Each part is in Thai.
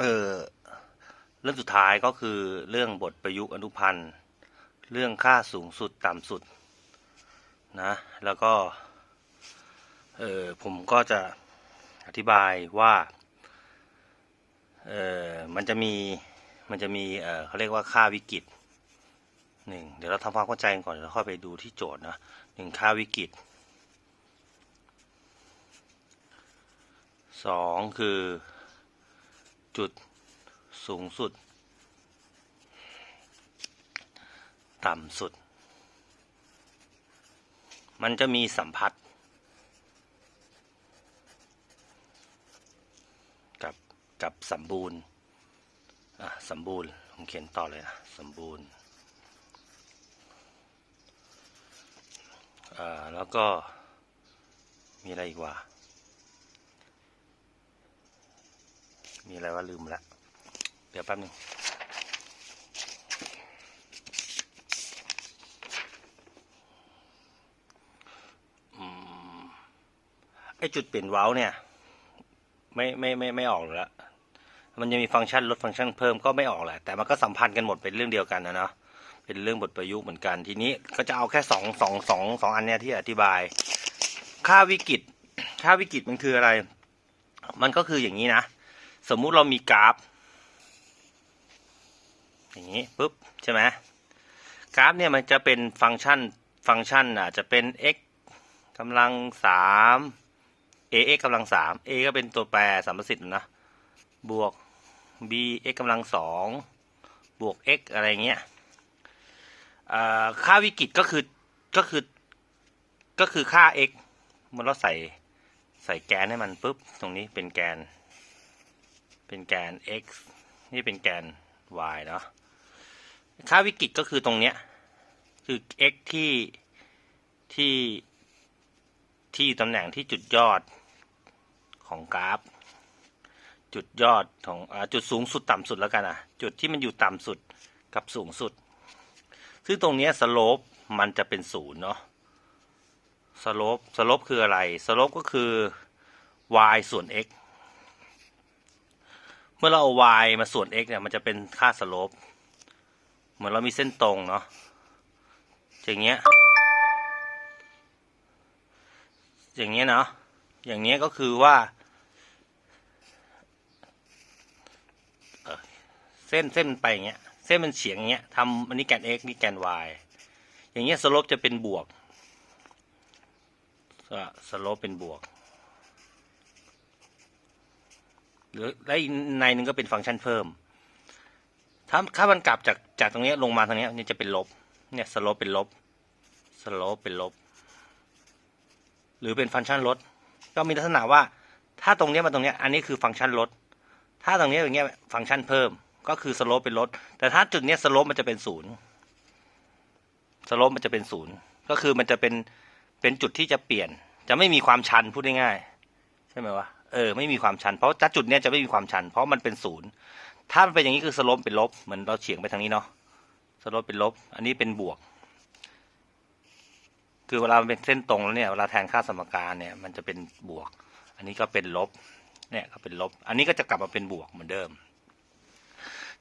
เออเรื่องสุดท้ายก็คือเรื่องบทประยุกต์อนุพันธ์ เรื่องค่าสูงสุดต่ำสุดนะแล้วก็เออผมก็จะอธิบายว่าเออมันจะมีมันจะมีเออเขาเรียกว่าค่าวิกฤตหนึ่งเดี๋ยวเราทำความเข้าใจกันก่อนแล้วค่อยไปดูที่โจทย์นะหนึ่งค่าวิกฤตสองคือ จุดสูงสุด ต่ำสุด มันจะมีสัมพัทธ์กับกับสมบูรณ์อะสมบูรณ์ ผมเขียนต่อเลยนะสมบูรณ์อ่าแล้วก็มีอะไรอีกวะ มีอะไรว่าลืมละเดี๋ยวแป๊บหนึงไอจุดเปลี่ยนเว้าเนี่ย ไม่ไม่ไม่ไม่ออกแล้วมันจะมีฟังก์ชันลดฟังก์ชันเพิ่มก็ไม่ออกแหละ แต่มันก็สัมพันธ์กันหมดเป็นเรื่องเดียวกันนะเนาะเป็นเรื่องบทประยุกต์เหมือนกันทีนี้ก็จะเอาแค่สองสองสองสองอันเนี้ยที่อธิบาย ค่าวิกฤตค่าวิกฤตมันคืออะไร มันก็คืออย่างนี้นะ สมมุติเรามีกราฟ อย่างนี้ปุ๊บใช่ไหมกราฟเนี่ยมันจะเป็นฟังก์ชันฟังก์ชันอะจะเป็น x กำลังสาม ax กำลังสาม a ก็เป็นตัวแปรสามประสิทธิ์นะบวก b x กำลังสองบวก x อะไรเงี้ยค่าวิกฤตก็คือก็คือก็คือค่า x มันเราใส่ใส่แกนให้มันปุ๊บ ตรงนี้เป็นแกน เป็นแกน x นี่เป็นแกน y เนาะค่าวิกฤตก็คือตรงเนี้ย คือ x ที่ที่ที่ตำแหน่งที่จุดยอดของกราฟ จุดยอดของอจุดสูงสุดต่ำสุดแล้วกันอะ จุดที่มันอยู่ต่ำสุดกับสูงสุด ซึ่งตรงเนี้ยสโลปมันจะเป็นศูนย์เนาะสโลปสโลปคืออะไร สโลปก็คือ y ส่วน x เมื่อเราเอา y มาส่วน x เนี่ยมันจะเป็นค่าสโลปเหมือนเรามีเส้นตรงเนาะอย่างเงี้ย อย่างเงี้ยเนาะอย่างเงี้ยก็คือว่าเเส้นเส้นมันไปอย่างเงี้ย เส้นมันเฉียงอย่างเงี้ยทำอันนี้แกน x นี่แกน y อย่างเงี้ยสโลปจะเป็นบวกสโลปเป็นบวก หรือและในหนึ่งก็เป็นฟังก์ชันเพิ่ม ถ้าถ้ามันกลับจากจากตรงนี้ลงมาทางนี้เนี่ยจะเป็นลบ เนี่ยสโลปเป็นลบสโลปเป็นลบ หรือเป็นฟังก์ชันลด ก็มีลักษณะว่าถ้าตรงนี้มาตรงนี้อันนี้คือฟังก์ชันลด ถ้าตรงนี้อย่างเงี้ยฟังก์ชันเพิ่ม ก็คือสโลปเป็นลด แต่ถ้าจุดเนี้ยสโลปมันจะเป็นศูนย์สโลปมันจะเป็นศูนย์ก็คือมันจะเป็นเป็นจุดที่จะเปลี่ยน จะไม่มีความชันพูดง่ายๆใช่ไหมวะ เออไม่มีความชัน เพราะจุดเนี้ยจะไม่มีความชัน เพราะมันเป็นศูนย์ถ้ามันเป็นอย่างนี้คือสโลปเป็นลบเหมือนเราเฉียงไปทางนี้เนาะสโลปเป็นลบ อันนี้เป็นบวก คือเวลามันเป็นเส้นตรงแล้วเนี่ยเวลาแทนค่าสมการเนี่ยมันจะเป็นบวก อันนี้ก็เป็นลบเนี่ยก็เป็นลบ อันนี้ก็จะกลับมาเป็นบวกเหมือนเดิม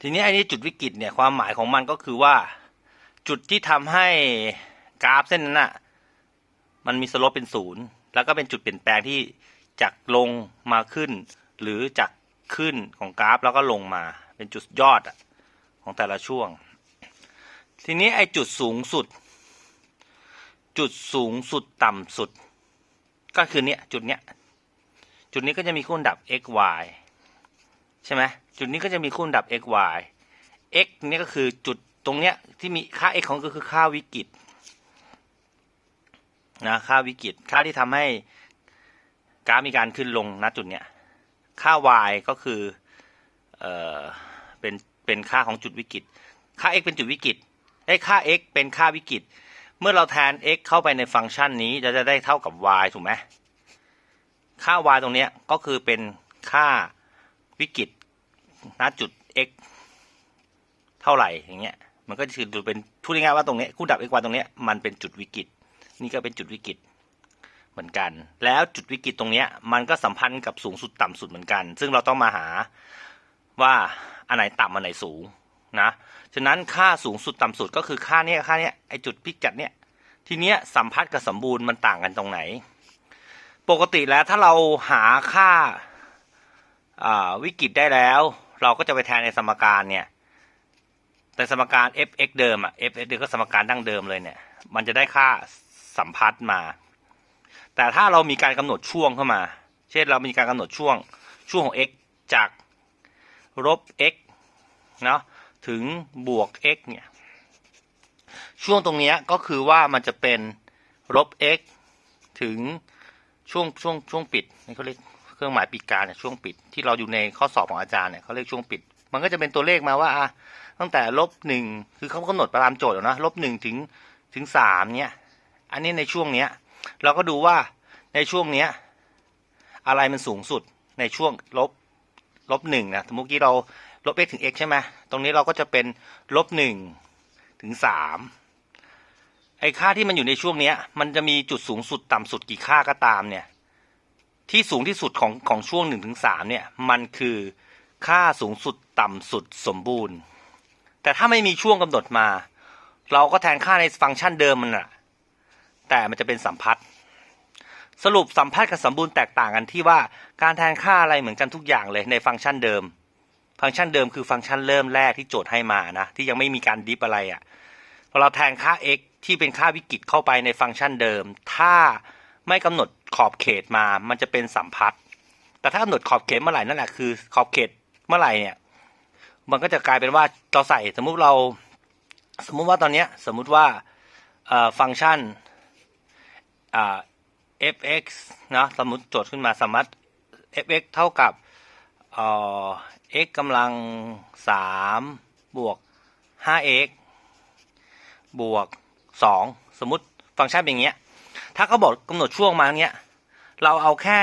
ทีนี้อันนี้จุดวิกฤตเนี่ยความหมายของมันก็คือว่า จุดที่ทำให้กราฟเส้นนั้นน่ะมันมีสโลปเป็นศูนย์แล้วก็เป็นจุดเปลี่ยนแปลงที่ จากลงมาขึ้น หรือจากขึ้นของกราฟแล้วก็ลงมาเป็นจุดยอดของแต่ละช่วง ทีนี้ไอจุดสูงสุด จุดสูงสุดต่ำสุด ก็คือเนี้ยจุดเนี้ยจุดนี้ก็จะมีคู่อันดับ x y ใช่ไหมจุดนี้ก็จะมีคู่อันดับ x y x นี่ก็คือจุดตรงเนี้ยที่มีค่า x ของก็คือค่าวิกฤตนะค่าวิกฤตค่าที่ทำให้ กราฟมีการขึ้นลงณจุดเนี้ยค่า y ก็คือเอ่อเป็นเป็นค่าของจุดวิกฤต ค่า x เป็นจุดวิกฤตไอ้ค่า x เป็นค่าวิกฤต เมื่อเราแทน x เข้าไปในฟังก์ชันนี้จะจะได้เท่ากับ y ถูกไหมค่า y ตรงเนี้ยก็คือเป็นค่าวิกฤตณจุด x เท่าไหร่อย่างเงี้ยมันก็คือเป็นพูดง่ายๆว่าตรงเนี้ยคู่ดับ x y ตรงเนี้ยมันเป็นจุดวิกฤต นี่ก็เป็นจุดวิกฤต เหมือนกัน แล้วจุดวิกฤตตรงเนี้ยมันก็สัมพันธ์กับสูงสุดต่ำสุดเหมือนกัน ซึ่งเราต้องมาหาว่าอันไหนต่ำอันไหนสูงนะฉะนั้นค่าสูงสุดต่ำสุดก็คือค่าเนี้ยค่าเนี้ยไอจุดพิกัดเนี้ยทีเนี้ยสัมพัทธ์กับสมบูรณ์มันต่างกันตรงไหน ปกติแล้วถ้าเราหาค่าวิกฤตได้แล้ว เราก็จะไปแทนในสมการเนี่ยในสมการ f(x) เดิมอะ f(x) เดิมก็สมการดั้งเดิมเลยเนี่ย มันจะได้ค่าสัมพัทธ์มา แต่ถ้าเรามีการกำหนดช่วงเข้ามา เช่นเรามีการกำหนดช่วงช่วงของ x จากลบ x เนาะถึงบวก x เนี่ยช่วงตรงนี้ก็คือว่ามันจะเป็นลบ x ถึงช่วงช่วงช่วงปิดนี่เขาเรียกเครื่องหมายปิดการเนี่ยช่วงปิดที่เราอยู่ในข้อสอบของอาจารย์เนี่ยเขาเรียกช่วงปิด มันก็จะเป็นตัวเลขมาว่าอะตั้งแต่ลบหนึ่งคือเขากำหนดตามโจทย์นะลบหนึ่งถึงถึงสามเนี่ย อันนี้ในช่วงเนี้ย เราก็ดูว่าในช่วงเนี้ย อะไรมันสูงสุดในช่วงลบลบหนึ่งนะสมมติกี้เราลบ x ถึง x ใช่ไหมตรงนี้เราก็จะเป็นลบหนึ่งถึงสามไอ้ค่าที่มันอยู่ในช่วงเนี้ย มันจะมีจุดสูงสุดต่ำสุดกี่ค่าก็ตามเนี่ย ที่สูงที่สุดของของช่วงหนึ่งถึงสามเนี่ย มันคือค่าสูงสุดต่ำสุดสมบูรณ์ แต่ถ้าไม่มีช่วงกำหนดมา เราก็แทนค่าในฟังก์ชันเดิมมันอะ แต่มันจะเป็นสัมพัทธ์สรุปสัมพัทธ์กับสมบูรณ์แตกต่างกันที่ว่าการแทนค่าอะไรเหมือนกันทุกอย่างเลยในฟังก์ชันเดิม ฟังก์ชันเดิมคือฟังก์ชันเริ่มแรกที่โจทย์ให้มานะที่ยังไม่มีการดิฟอะไรอะ่ะพอเราแทนค่า x ที่เป็นค่าวิกฤตเข้าไปในฟังก์ชันเดิม ถ้าไม่กำหนดขอบเขตมา มันจะเป็นสัมพัทธ์แต่ถ้ากำหนดขอบเขตเมื่อไหร่นั่นแหละคือขอบเขตเมื่อไหร่เนี่ยมันก็จะกลายเป็นว่าเราใส่สมมุติเรา สมมุติว่าตอนเนี้ยสมมุติว่าฟังก์ชัน อ่า fx นะสมมติโจทย์ขึ้นมาสามารถ fx เท่ากับเอ่อ x กำลังสามบวก 5x บวก 2 สมมติฟังก์ชันเป็นอย่างเงี้ย ถ้าเขาบอกกำหนดช่วงมาอย่างเงี้ย เราเอาแค่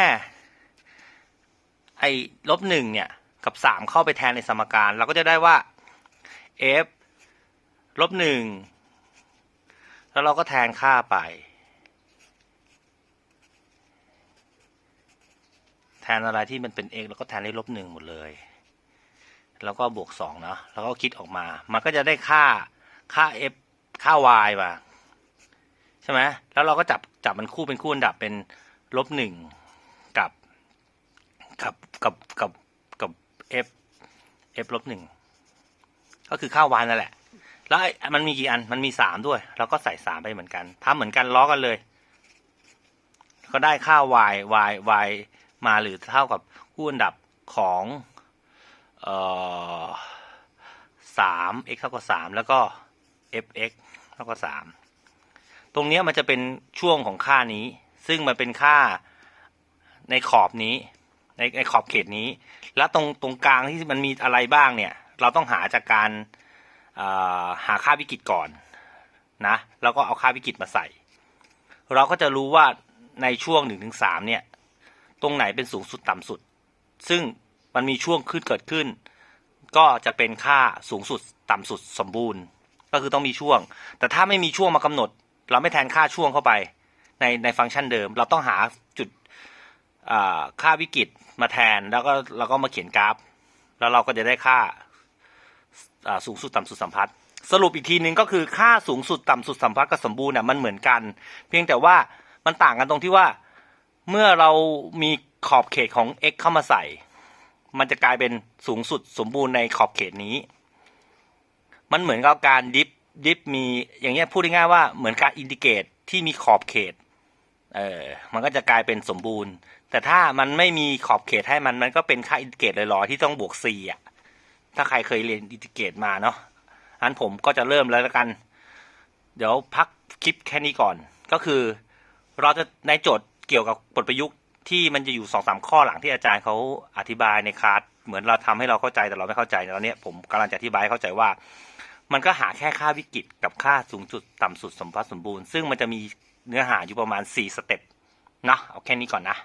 ไอ้ลบหนึ่งเนี่ย กับ 3 เข้าไปแทนในสมการ เราก็จะได้ว่า f ลบหนึ่งแล้วเราก็แทนค่าไป แทนอะไรที่มันเป็น x แล้วก็แทนด้วยลบหนึ่งหมดเลย แล้วก็บวกสองเนาะแล้วก็คิดออกมา มันก็จะได้ค่าค่า f ค่า y มาใช่ไหมแล้วเราก็จับจับมันคู่เป็นคู่อันดับเป็นลบหนึ่งกับกับกับกับกับ f f ลบหนึ่งก็คือค่า y นั่นแหละ แล้วมันมีกี่อันมันมีสามด้วย เราก็ใส่สามไปเหมือนกันทำเหมือนกันล้อกันเลย ก็ได้ค่า y y y มาหรือเท่ากับคู่อันดับของเอ่อสาม x เท่ากับสามแล้วก็ fx เท่ากับสามตรงเนี้ยมันจะเป็นช่วงของค่านี้ ซึ่งมันเป็นค่าในขอบนี้ ในในขอบเขตนี้ แล้วตรงตรงกลางที่มันมีอะไรบ้างเนี่ย เราต้องหาจากการาหาค่าวิกฤตก่อนนะแล้วก็เอาค่าวิกฤตมาใส่ เราก็จะรู้ว่าในช่วงหนึ่งถึงสามเนี่ย ตรงไหนเป็นสูงสุดต่ำสุด ซึ่งมันมีช่วงขึ้นเกิดขึ้น ก็จะเป็นค่าสูงสุดต่ำสุดสมบูรณ์ ก็คือต้องมีช่วง แต่ถ้าไม่มีช่วงมากำหนด เราไม่แทนค่าช่วงเข้าไป ในในฟังก์ชันเดิม เราต้องหาจุดค่าวิกฤตมาแทนแล้วก็เราก็มาเขียนกราฟ แล้วเราก็จะได้ค่าอ่าสูงสุดต่ำสุดสัมพัทธ์สรุปอีกทีหนึ่งก็คือค่าสูงสุดต่ำสุดสัมพัทธ์กับสมบูรณ์เนี่ยมันเหมือนกัน เพียงแต่ว่ามันต่างกันตรงที่ว่า เมื่อเรามีขอบเขตของ x เข้ามาใส่ มันจะกลายเป็นสูงสุดสมบูรณ์ในขอบเขตนี้ มันเหมือนกับการดิฟดิฟมีอย่างเงี้ยพูดง่ายๆว่าเหมือนการอินดิเกตที่มีขอบเขต เออ มันก็จะกลายเป็นสมบูรณ์ แต่ถ้ามันไม่มีขอบเขตให้มันมันก็เป็นค่าอินดิเกตลอยๆที่ต้องบวก c อะ ถ้าใครเคยเรียนอินดิเกตมาเนาะอันผมก็จะเริ่มแล้วละกัน เดี๋ยวพักคลิปแค่นี้ก่อน ก็คือ เราจะในโจทย์ กี่ยวกับบทประยุกต์ที่มันจะอยู่สองสามข้อหลังที่อาจารย์เขาอธิบายในคลาสเหมือนเราทำให้เราเข้าใจแต่เราไม่เข้าใจตอนเนี้ยผมกำลังจะอธิบายเข้าใจว่า มันก็หาแค่ค่าวิกฤตกับค่าสูงสุดต่ำสุดสมพัทธ์สมบูรณ์ซึ่งมันจะมีเนื้อหาอยู่ประมาณสี่สเต็ปนะเอาแค่นี้ก่อนนะ